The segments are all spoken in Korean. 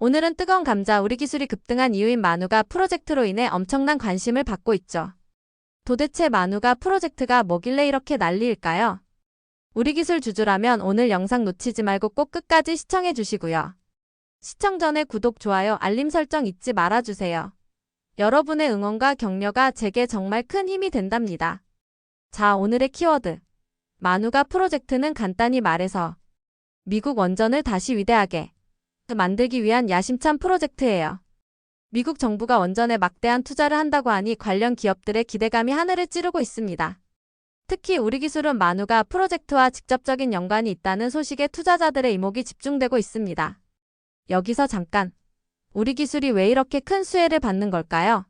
오늘은 뜨거운 감자 우리 기술이 급등한 이유인 마누가 프로젝트로 인해 엄청난 관심을 받고 있죠. 도대체 마누가 프로젝트가 뭐길래 이렇게 난리일까요? 우리 기술 주주라면 오늘 영상 놓치지 말고 꼭 끝까지 시청해 주시고요. 시청 전에 구독, 좋아요, 알림 설정 잊지 말아주세요. 여러분의 응원과 격려가 제게 정말 큰 힘이 된답니다. 자, 오늘의 키워드. 마누가 프로젝트는 간단히 말해서 미국 원전을 다시 위대하게 만들기 위한 야심찬 프로젝트예요. 미국 정부가 원전에 막대한 투자를 한다고 하니 관련 기업들의 기대감이 하늘을 찌르고 있습니다. 특히 우리 기술은 마누가 프로젝트와 직접적인 연관이 있다는 소식에 투자자들의 이목이 집중되고 있습니다. 여기서 잠깐. 우리 기술이 왜 이렇게 큰 수혜를 받는 걸까요?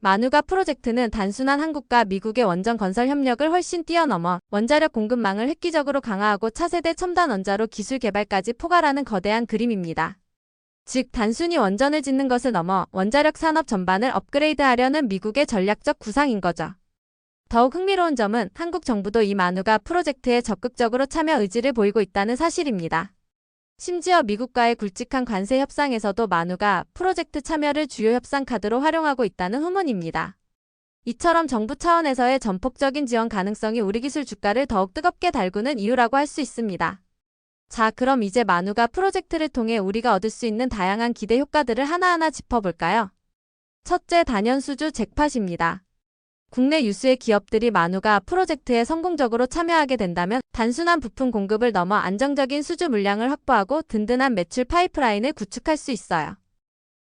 마누가 프로젝트는 단순한 한국과 미국의 원전 건설 협력을 훨씬 뛰어넘어 원자력 공급망을 획기적으로 강화하고 차세대 첨단 원자로 기술 개발까지 포괄하는 거대한 그림입니다. 즉, 단순히 원전을 짓는 것을 넘어 원자력 산업 전반을 업그레이드하려는 미국의 전략적 구상인 거죠. 더욱 흥미로운 점은 한국 정부도 이 마누가 프로젝트에 적극적으로 참여 의지를 보이고 있다는 사실입니다. 심지어 미국과의 굵직한 관세 협상에서도 마누가 프로젝트 참여를 주요 협상 카드로 활용하고 있다는 후문입니다. 이처럼 정부 차원에서의 전폭적인 지원 가능성이 우리 기술 주가를 더욱 뜨겁게 달구는 이유라고 할 수 있습니다. 자, 그럼 이제 마누가 프로젝트를 통해 우리가 얻을 수 있는 다양한 기대 효과들을 하나하나 짚어볼까요? 첫째, 단연 수주 잭팟입니다. 국내 유수의 기업들이 마누가 프로젝트에 성공적으로 참여하게 된다면 단순한 부품 공급을 넘어 안정적인 수주 물량을 확보하고 든든한 매출 파이프라인을 구축할 수 있어요.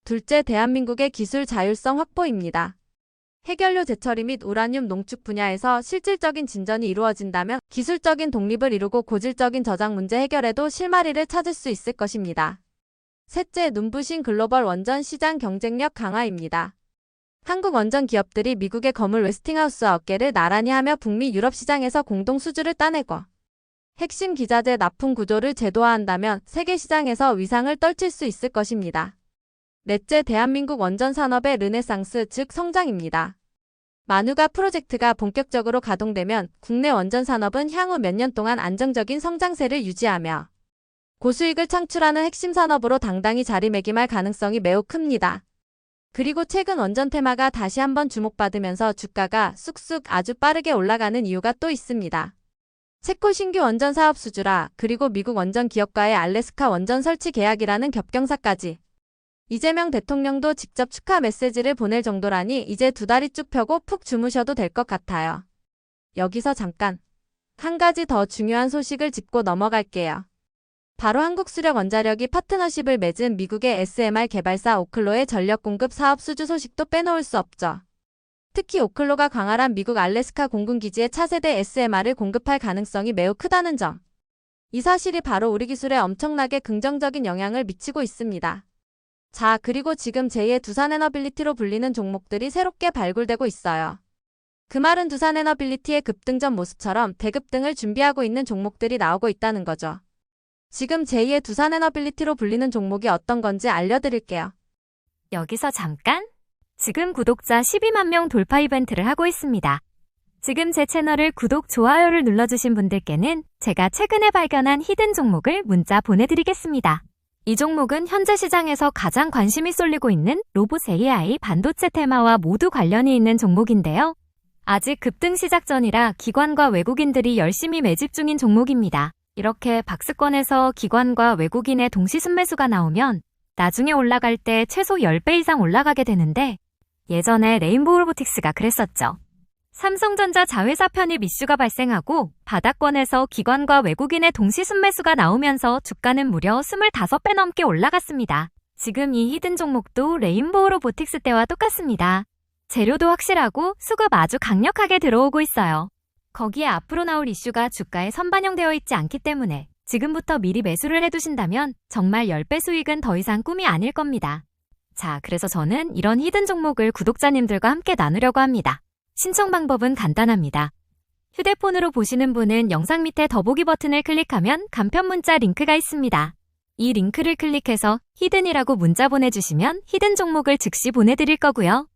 둘째, 대한민국의 기술 자율성 확보입니다. 해결료 재처리 및 우라늄 농축 분야에서 실질적인 진전이 이루어진다면 기술적인 독립을 이루고 고질적인 저장 문제 해결에도 실마리를 찾을 수 있을 것입니다. 셋째, 눈부신 글로벌 원전 시장 경쟁력 강화입니다. 한국 원전 기업들이 미국의 거물 웨스팅하우스와 어깨를 나란히 하며 북미 유럽 시장에서 공동 수주를 따내고 핵심 기자재 납품 구조를 제도화한다면 세계 시장에서 위상을 떨칠 수 있을 것입니다. 넷째, 대한민국 원전 산업의 르네상스, 즉 성장입니다. 마누가 프로젝트가 본격적으로 가동되면 국내 원전 산업은 향후 몇 년 동안 안정적인 성장세를 유지하며 고수익을 창출하는 핵심 산업으로 당당히 자리매김할 가능성이 매우 큽니다. 그리고 최근 원전 테마가 다시 한번 주목받으면서 주가가 쑥쑥 아주 빠르게 올라가는 이유가 또 있습니다. 체코 신규 원전 사업 수주라 그리고 미국 원전 기업과의 알래스카 원전 설치 계약이라는 겹경사까지 이재명 대통령도 직접 축하 메시지를 보낼 정도라니 이제 두 다리 쭉 펴고 푹 주무셔도 될 것 같아요. 여기서 잠깐 한 가지 더 중요한 소식을 짚고 넘어갈게요. 바로 한국수력원자력이 파트너십을 맺은 미국의 SMR 개발사 오클로의 전력 공급 사업 수주 소식도 빼놓을 수 없죠. 특히 오클로가 광활한 미국 알래스카 공군기지에 차세대 SMR을 공급할 가능성이 매우 크다는 점. 이 사실이 바로 우리 기술에 엄청나게 긍정적인 영향을 미치고 있습니다. 자, 그리고 지금 제2의 두산 에너빌리티로 불리는 종목들이 새롭게 발굴되고 있어요. 그 말은 두산 에너빌리티의 급등전 모습처럼 대급등을 준비하고 있는 종목들이 나오고 있다는 거죠. 지금 제2의 두산 에너빌리티로 불리는 종목이 어떤 건지 알려드릴게요. 여기서 잠깐! 지금 구독자 12만 명 돌파 이벤트를 하고 있습니다. 지금 제 채널을 구독, 좋아요를 눌러주신 분들께는 제가 최근에 발견한 히든 종목을 문자 보내드리겠습니다. 이 종목은 현재 시장에서 가장 관심이 쏠리고 있는 로봇 AI 반도체 테마와 모두 관련이 있는 종목인데요. 아직 급등 시작 전이라 기관과 외국인들이 열심히 매집 중인 종목입니다. 이렇게 박스권에서 기관과 외국인의 동시 순매수가 나오면 나중에 올라갈 때 최소 10배 이상 올라가게 되는데 예전에 레인보우 로보틱스가 그랬었죠. 삼성전자 자회사 편입 이슈가 발생하고 바닥권에서 기관과 외국인의 동시 순매수가 나오면서 주가는 무려 25배 넘게 올라갔습니다. 지금 이 히든 종목도 레인보우 로보틱스 때와 똑같습니다. 재료도 확실하고 수급 아주 강력하게 들어오고 있어요. 거기에 앞으로 나올 이슈가 주가에 선반영되어 있지 않기 때문에 지금부터 미리 매수를 해두신다면 정말 10배 수익은 더 이상 꿈이 아닐 겁니다. 자, 그래서 저는 이런 히든 종목을 구독자님들과 함께 나누려고 합니다. 신청 방법은 간단합니다. 휴대폰으로 보시는 분은 영상 밑에 더보기 버튼을 클릭하면 간편 문자 링크가 있습니다. 이 링크를 클릭해서 히든이라고 문자 보내주시면 히든 종목을 즉시 보내드릴 거고요.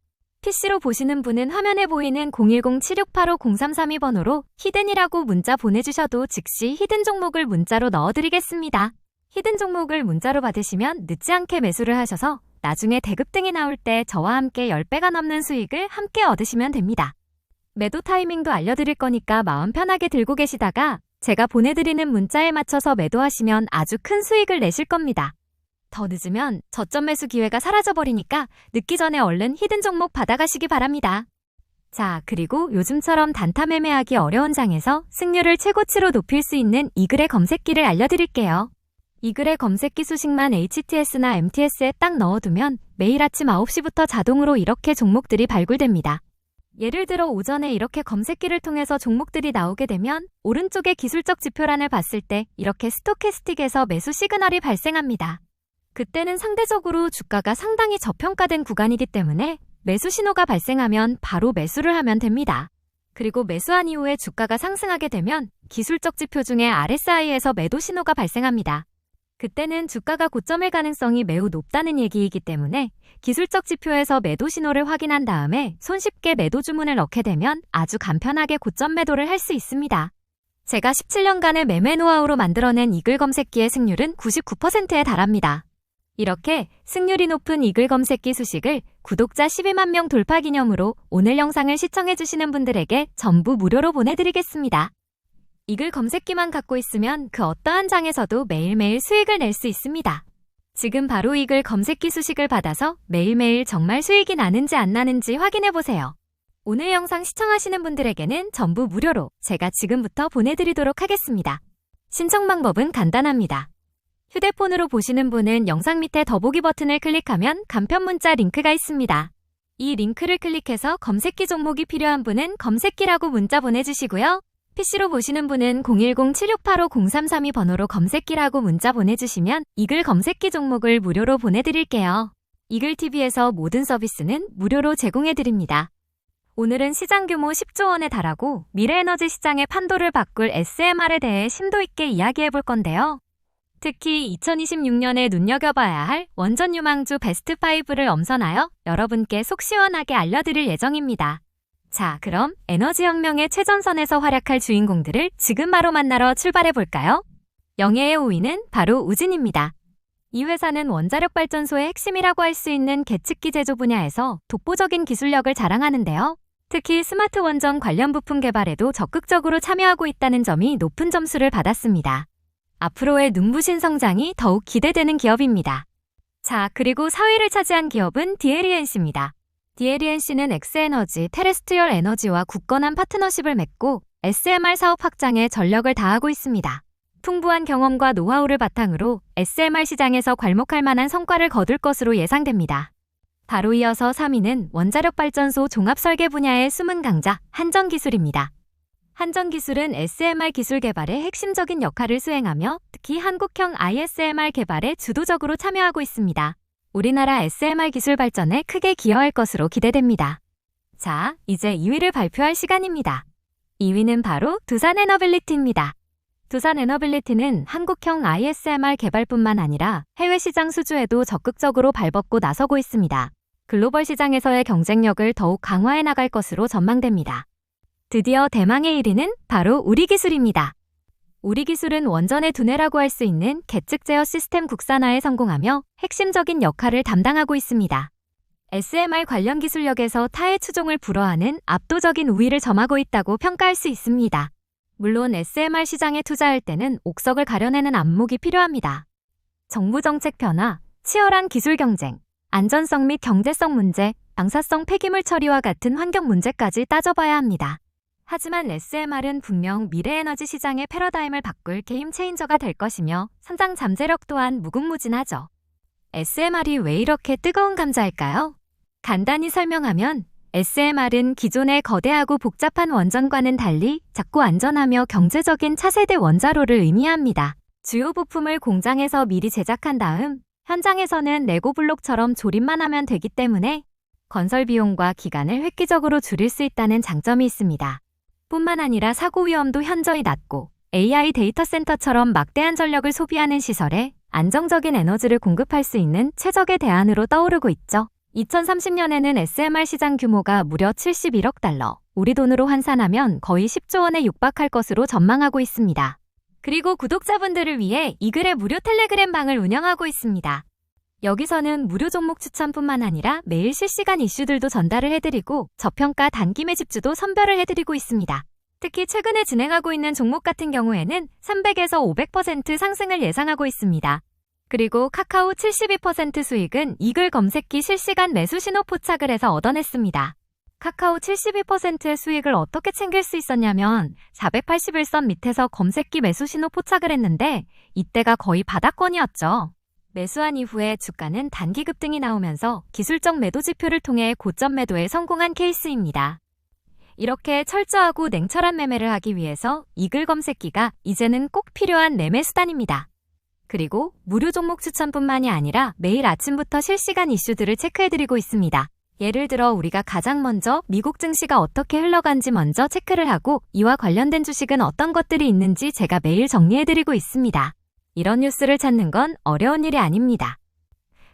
PC로 보시는 분은 화면에 보이는 010-7685-0332번호로 히든이라고 문자 보내주셔도 즉시 히든 종목을 문자로 넣어드리겠습니다. 히든 종목을 문자로 받으시면 늦지 않게 매수를 하셔서 나중에 대급 등이 나올 때 저와 함께 10배가 넘는 수익을 함께 얻으시면 됩니다. 매도 타이밍도 알려드릴 거니까 마음 편하게 들고 계시다가 제가 보내드리는 문자에 맞춰서 매도하시면 아주 큰 수익을 내실 겁니다. 더 늦으면 저점 매수 기회가 사라져버리니까 늦기 전에 얼른 히든 종목 받아가시기 바랍니다. 자, 그리고 요즘처럼 단타 매매하기 어려운 장에서 승률을 최고치로 높일 수 있는 이글의 검색기를 알려드릴게요. 이글의 검색기 수식만 HTS나 MTS에 딱 넣어두면 매일 아침 9시부터 자동으로 이렇게 종목들이 발굴됩니다. 예를 들어 오전에 이렇게 검색기를 통해서 종목들이 나오게 되면 오른쪽의 기술적 지표란을 봤을 때 이렇게 스토캐스틱에서 매수 시그널이 발생합니다. 그때는 상대적으로 주가가 상당히 저평가된 구간이기 때문에 매수 신호가 발생하면 바로 매수를 하면 됩니다. 그리고 매수한 이후에 주가가 상승하게 되면 기술적 지표 중에 RSI에서 매도 신호가 발생합니다. 그때는 주가가 고점일 가능성이 매우 높다는 얘기이기 때문에 기술적 지표에서 매도 신호를 확인한 다음에 손쉽게 매도 주문을 넣게 되면 아주 간편하게 고점 매도를 할 수 있습니다. 제가 17년간의 매매 노하우로 만들어낸 이글 검색기의 승률은 99%에 달합니다. 이렇게 승률이 높은 이글 검색기 수식을 구독자 12만 명 돌파 기념으로 오늘 영상을 시청해주시는 분들에게 전부 무료로 보내드리겠습니다. 이글 검색기만 갖고 있으면 그 어떠한 장에서도 매일매일 수익을 낼 수 있습니다. 지금 바로 이글 검색기 수식을 받아서 매일매일 정말 수익이 나는지 안 나는지 확인해보세요. 오늘 영상 시청하시는 분들에게는 전부 무료로 제가 지금부터 보내드리도록 하겠습니다. 신청 방법은 간단합니다. 휴대폰으로 보시는 분은 영상 밑에 더보기 버튼을 클릭하면 간편 문자 링크가 있습니다. 이 링크를 클릭해서 검색기 종목이 필요한 분은 검색기라고 문자 보내주시고요. PC로 보시는 분은 010-7685-0332 번호로 검색기라고 문자 보내주시면 이글 검색기 종목을 무료로 보내드릴게요. 이글TV에서 모든 서비스는 무료로 제공해드립니다. 오늘은 시장 규모 10조 원에 달하고 미래에너지 시장의 판도를 바꿀 SMR에 대해 심도 있게 이야기해 볼 건데요. 특히 2026년에 눈여겨봐야 할 원전 유망주 베스트 5를 엄선하여 여러분께 속 시원하게 알려드릴 예정입니다. 자, 그럼 에너지 혁명의 최전선에서 활약할 주인공들을 지금 바로 만나러 출발해 볼까요? 영예의 5위는 바로 우진입니다. 이 회사는 원자력 발전소의 핵심이라고 할 수 있는 계측기 제조 분야에서 독보적인 기술력을 자랑하는데요. 특히 스마트 원전 관련 부품 개발에도 적극적으로 참여하고 있다는 점이 높은 점수를 받았습니다. 앞으로의 눈부신 성장이 더욱 기대되는 기업입니다. 자, 그리고 4위를 차지한 기업은 디에리엔씨입니다. 디에리엔씨는 엑스에너지, 테레스트리얼 에너지와 굳건한 파트너십을 맺고 SMR 사업 확장에 전력을 다하고 있습니다. 풍부한 경험과 노하우를 바탕으로 SMR 시장에서 괄목할 만한 성과를 거둘 것으로 예상됩니다. 바로 이어서 3위는 원자력 발전소 종합 설계 분야의 숨은 강자 한전기술입니다. 한전 기술은 SMR 기술 개발에 핵심적인 역할을 수행하며 특히 한국형 ISMR 개발에 주도적으로 참여하고 있습니다. 우리나라 SMR 기술 발전에 크게 기여할 것으로 기대됩니다. 자, 이제 2위를 발표할 시간입니다. 2위는 바로 두산 에너빌리티입니다. 두산 에너빌리티는 한국형 ISMR 개발뿐만 아니라 해외 시장 수주에도 적극적으로 발벗고 나서고 있습니다. 글로벌 시장에서의 경쟁력을 더욱 강화해 나갈 것으로 전망됩니다. 드디어 대망의 1위는 바로 우리 기술입니다. 우리 기술은 원전의 두뇌라고 할 수 있는 계측 제어 시스템 국산화에 성공하며 핵심적인 역할을 담당하고 있습니다. SMR 관련 기술력에서 타의 추종을 불허하는 압도적인 우위를 점하고 있다고 평가할 수 있습니다. 물론 SMR 시장에 투자할 때는 옥석을 가려내는 안목이 필요합니다. 정부 정책 변화, 치열한 기술 경쟁, 안전성 및 경제성 문제, 방사성 폐기물 처리와 같은 환경 문제까지 따져봐야 합니다. 하지만 SMR은 분명 미래에너지 시장의 패러다임을 바꿀 게임 체인저가 될 것이며 성장 잠재력 또한 무궁무진하죠. SMR이 왜 이렇게 뜨거운 감자일까요? 간단히 설명하면 SMR은 기존의 거대하고 복잡한 원전과는 달리 작고 안전하며 경제적인 차세대 원자로를 의미합니다. 주요 부품을 공장에서 미리 제작한 다음 현장에서는 레고 블록처럼 조립만 하면 되기 때문에 건설 비용과 기간을 획기적으로 줄일 수 있다는 장점이 있습니다. 뿐만 아니라 사고 위험도 현저히 낮고 AI 데이터 센터처럼 막대한 전력을 소비하는 시설에 안정적인 에너지를 공급할 수 있는 최적의 대안으로 떠오르고 있죠. 2030년에는 SMR 시장 규모가 무려 71억 달러, 우리 돈으로 환산하면 거의 10조 원에 육박할 것으로 전망하고 있습니다. 그리고 구독자분들을 위해 이 글의 무료 텔레그램 방을 운영하고 있습니다. 여기서는 무료 종목 추천뿐만 아니라 매일 실시간 이슈들도 전달을 해드리고 저평가 단기 매집주도 선별을 해드리고 있습니다. 특히 최근에 진행하고 있는 종목 같은 경우에는 300에서 500% 상승을 예상하고 있습니다. 그리고 카카오 72% 수익은 이글 검색기 실시간 매수 신호 포착을 해서 얻어냈습니다. 카카오 72%의 수익을 어떻게 챙길 수 있었냐면 481선 밑에서 검색기 매수 신호 포착을 했는데 이때가 거의 바닥권이었죠. 매수한 이후에 주가는 단기 급등이 나오면서 기술적 매도 지표를 통해 고점 매도에 성공한 케이스입니다. 이렇게 철저하고 냉철한 매매를 하기 위해서 이글 검색기가 이제는 꼭 필요한 매매 수단입니다. 그리고 무료 종목 추천뿐만이 아니라 매일 아침부터 실시간 이슈들을 체크해드리고 있습니다. 예를 들어 우리가 가장 먼저 미국 증시가 어떻게 흘러간지 먼저 체크를 하고 이와 관련된 주식은 어떤 것들이 있는지 제가 매일 정리해드리고 있습니다. 이런 뉴스를 찾는 건 어려운 일이 아닙니다.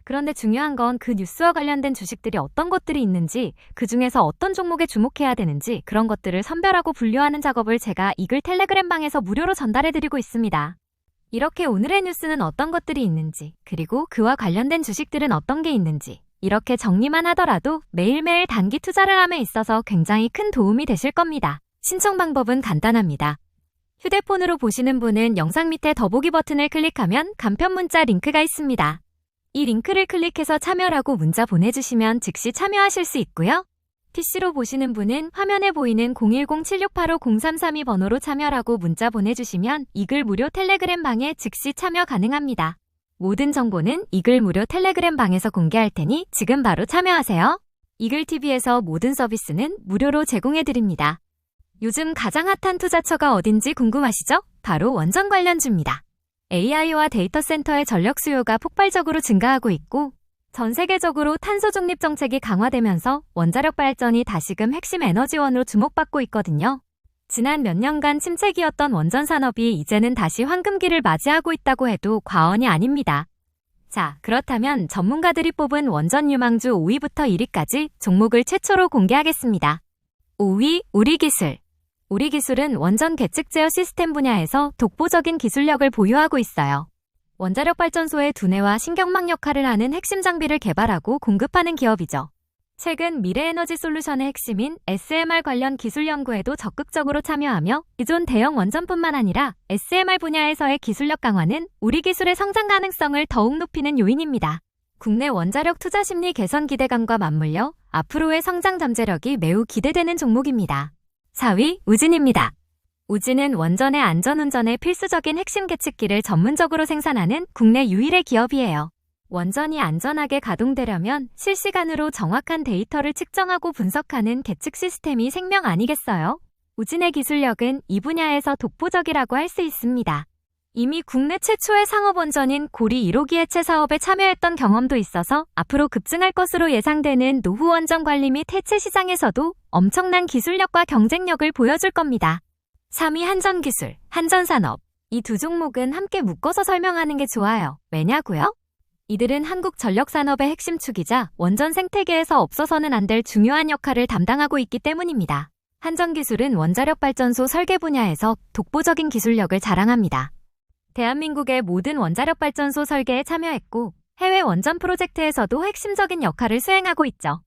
그런데 중요한 건 그 뉴스와 관련된 주식들이 어떤 것들이 있는지, 그 중에서 어떤 종목에 주목해야 되는지 그런 것들을 선별하고 분류하는 작업을 제가 이글 텔레그램 방에서 무료로 전달해드리고 있습니다. 이렇게 오늘의 뉴스는 어떤 것들이 있는지, 그리고 그와 관련된 주식들은 어떤 게 있는지, 이렇게 정리만 하더라도 매일매일 단기 투자를 함에 있어서 굉장히 큰 도움이 되실 겁니다. 신청 방법은 간단합니다. 휴대폰으로 보시는 분은 영상 밑에 더보기 버튼을 클릭하면 간편 문자 링크가 있습니다. 이 링크를 클릭해서 참여라고 문자 보내주시면 즉시 참여하실 수 있고요. PC로 보시는 분은 화면에 보이는 010-7685-0332 번호로 참여라고 문자 보내주시면 이글 무료 텔레그램 방에 즉시 참여 가능합니다. 모든 정보는 이글 무료 텔레그램 방에서 공개할 테니 지금 바로 참여하세요. 이글TV에서 모든 서비스는 무료로 제공해드립니다. 요즘 가장 핫한 투자처가 어딘지 궁금하시죠? 바로 원전 관련주입니다. AI와 데이터 센터의 전력 수요가 폭발적으로 증가하고 있고 전 세계적으로 탄소 중립 정책이 강화되면서 원자력 발전이 다시금 핵심 에너지원으로 주목받고 있거든요. 지난 몇 년간 침체기였던 원전 산업이 이제는 다시 황금기를 맞이하고 있다고 해도 과언이 아닙니다. 자, 그렇다면 전문가들이 뽑은 원전 유망주 5위부터 1위까지 종목을 최초로 공개하겠습니다. 5위, 우리기술. 우리 기술은 원전 계측 제어 시스템 분야에서 독보적인 기술력을 보유하고 있어요. 원자력 발전소의 두뇌와 신경망 역할을 하는 핵심 장비를 개발하고 공급하는 기업이죠. 최근 미래에너지 솔루션의 핵심인 SMR 관련 기술 연구에도 적극적으로 참여하며 기존 대형 원전뿐만 아니라 SMR 분야에서의 기술력 강화는 우리 기술의 성장 가능성을 더욱 높이는 요인입니다. 국내 원자력 투자 심리 개선 기대감과 맞물려 앞으로의 성장 잠재력이 매우 기대되는 종목입니다. 4위 우진입니다. 우진은 원전의 안전운전에 필수적인 핵심 계측기를 전문적으로 생산하는 국내 유일의 기업이에요. 원전이 안전하게 가동되려면 실시간으로 정확한 데이터를 측정하고 분석하는 계측 시스템이 생명 아니겠어요? 우진의 기술력은 이 분야에서 독보적이라고 할 수 있습니다. 이미 국내 최초의 상업원전인 고리 1호기 해체 사업에 참여했던 경험도 있어서 앞으로 급증할 것으로 예상되는 노후 원전 관리 및 해체 시장에서도 엄청난 기술력과 경쟁력을 보여줄 겁니다. 3위 한전기술, 한전산업. 이 두 종목은 함께 묶어서 설명하는 게 좋아요. 왜냐고요? 이들은 한국 전력 산업의 핵심 축이자 원전 생태계에서 없어서는 안 될 중요한 역할을 담당하고 있기 때문입니다. 한전기술은 원자력 발전소 설계 분야에서 독보적인 기술력을 자랑합니다. 대한민국의 모든 원자력 발전소 설계에 참여했고 해외 원전 프로젝트에서도 핵심적인 역할을 수행하고 있죠.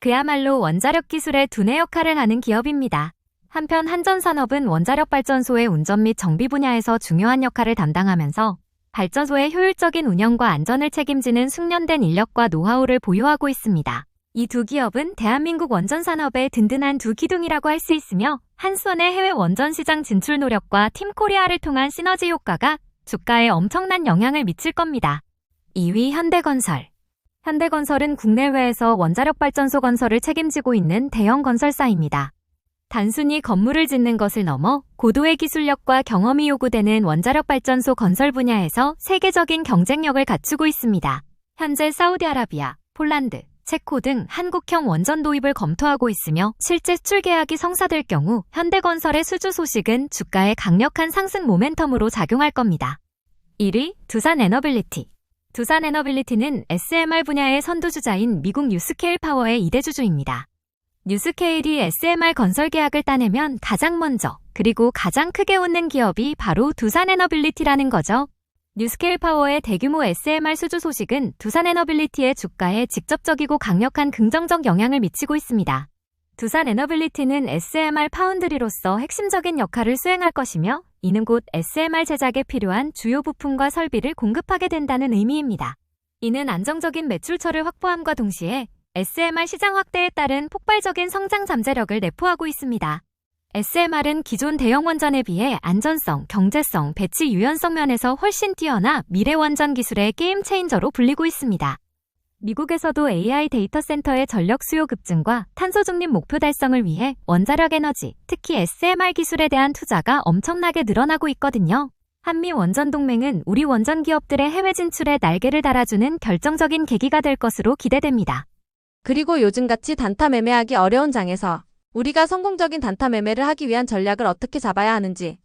그야말로 원자력 기술의 두뇌 역할을 하는 기업입니다. 한편 한전산업은 원자력 발전소의 운전 및 정비 분야에서 중요한 역할을 담당하면서 발전소의 효율적인 운영과 안전을 책임지는 숙련된 인력과 노하우를 보유하고 있습니다. 이 두 기업은 대한민국 원전 산업의 든든한 두 기둥이라고 할 수 있으며 한 손의 해외 원전 시장 진출 노력과 팀 코리아를 통한 시너지 효과가 주가에 엄청난 영향을 미칠 겁니다. 2위 현대건설. 현대건설은 국내외에서 원자력 발전소 건설을 책임지고 있는 대형 건설사입니다. 단순히 건물을 짓는 것을 넘어 고도의 기술력과 경험이 요구되는 원자력 발전소 건설 분야에서 세계적인 경쟁력을 갖추고 있습니다. 현재 사우디아라비아, 폴란드, 체코 등 한국형 원전 도입을 검토하고 있으며 실제 수출 계약이 성사될 경우 현대건설의 수주 소식은 주가에 강력한 상승 모멘텀으로 작용할 겁니다. 1위 두산 에너빌리티 두산 에너빌리티는 SMR 분야의 선두주자인 미국 뉴스케일 파워의 2대 주주입니다. 뉴스케일이 SMR 건설 계약을 따내면 가장 먼저 그리고 가장 크게 웃는 기업이 바로 두산 에너빌리티라는 거죠. 뉴스케일 파워의 대규모 SMR 수주 소식은 두산에너빌리티의 주가에 직접적이고 강력한 긍정적 영향을 미치고 있습니다. 두산에너빌리티는 SMR 파운드리로서 핵심적인 역할을 수행할 것이며 이는 곧 SMR 제작에 필요한 주요 부품과 설비를 공급하게 된다는 의미입니다. 이는 안정적인 매출처를 확보함과 동시에 SMR 시장 확대에 따른 폭발적인 성장 잠재력을 내포하고 있습니다. SMR은 기존 대형 원전에 비해 안전성, 경제성, 배치 유연성 면에서 훨씬 뛰어나 미래 원전 기술의 게임 체인저로 불리고 있습니다. 미국에서도 AI 데이터 센터의 전력 수요 급증과 탄소 중립 목표 달성을 위해 원자력 에너지, 특히 SMR 기술에 대한 투자가 엄청나게 늘어나고 있거든요. 한미 원전 동맹은 우리 원전 기업들의 해외 진출에 날개를 달아주는 결정적인 계기가 될 것으로 기대됩니다. 그리고 요즘같이 단타 매매하기 어려운 장에서 우리가 성공적인 단타 매매를 하기 위한 전략을 어떻게 잡아야 하는지,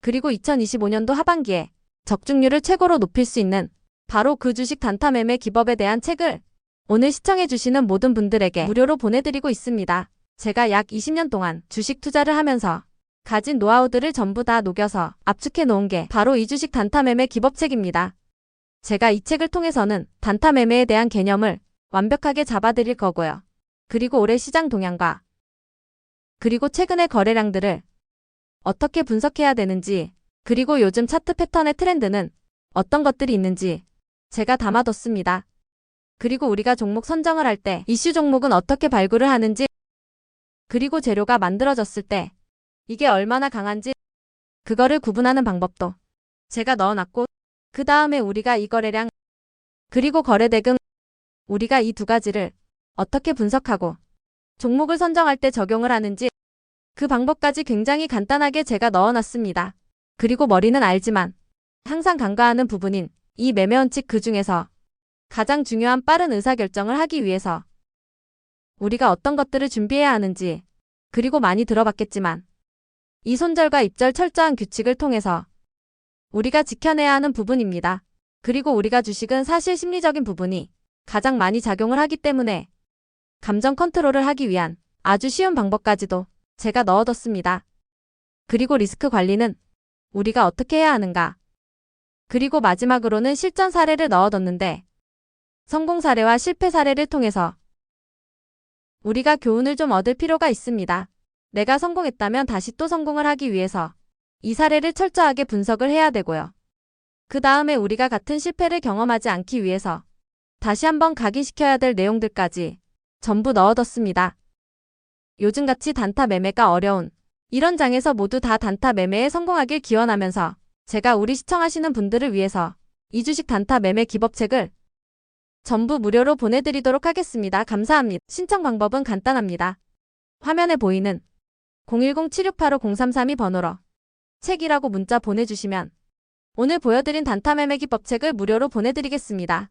그리고 2025년도 하반기에 적중률을 최고로 높일 수 있는 바로 그 주식 단타 매매 기법에 대한 책을 오늘 시청해주시는 모든 분들에게 무료로 보내드리고 있습니다. 제가 약 20년 동안 주식 투자를 하면서 가진 노하우들을 전부 다 녹여서 압축해 놓은 게 바로 이 주식 단타 매매 기법책입니다. 제가 이 책을 통해서는 단타 매매에 대한 개념을 완벽하게 잡아드릴 거고요. 그리고 올해 시장 동향과 그리고 최근의 거래량들을 어떻게 분석해야 되는지, 그리고 요즘 차트 패턴의 트렌드는 어떤 것들이 있는지 제가 담아뒀습니다. 그리고 우리가 종목 선정을 할 때 이슈 종목은 어떻게 발굴을 하는지, 그리고 재료가 만들어졌을 때 이게 얼마나 강한지, 그거를 구분하는 방법도 제가 넣어놨고, 그 다음에 우리가 이 거래량, 그리고 거래 대금, 우리가 이 두 가지를 어떻게 분석하고 종목을 선정할 때 적용을 하는지 그 방법까지 굉장히 간단하게 제가 넣어놨습니다. 그리고 머리는 알지만 항상 간과하는 부분인 이 매매 원칙 그 중에서 가장 중요한 빠른 의사결정을 하기 위해서 우리가 어떤 것들을 준비해야 하는지 그리고 많이 들어봤겠지만 이 손절과 입절 철저한 규칙을 통해서 우리가 지켜내야 하는 부분입니다. 그리고 우리가 주식은 사실 심리적인 부분이 가장 많이 작용을 하기 때문에 감정 컨트롤을 하기 위한 아주 쉬운 방법까지도 제가 넣어뒀습니다. 그리고 리스크 관리는 우리가 어떻게 해야 하는가. 그리고 마지막으로는 실전 사례를 넣어뒀는데 성공 사례와 실패 사례를 통해서 우리가 교훈을 좀 얻을 필요가 있습니다. 내가 성공했다면 다시 또 성공을 하기 위해서 이 사례를 철저하게 분석을 해야 되고요. 그 다음에 우리가 같은 실패를 경험하지 않기 위해서 다시 한번 각인시켜야 될 내용들까지 전부 넣어뒀습니다. 요즘같이 단타 매매가 어려운 이런 장에서 모두 다 단타 매매에 성공하길 기원하면서 제가 우리 시청하시는 분들을 위해서 이 주식 단타 매매 기법책을 전부 무료로 보내드리도록 하겠습니다. 감사합니다. 신청 방법은 간단합니다. 화면에 보이는 010-7685-0332 번호로 책이라고 문자 보내주시면 오늘 보여드린 단타 매매 기법책을 무료로 보내드리겠습니다.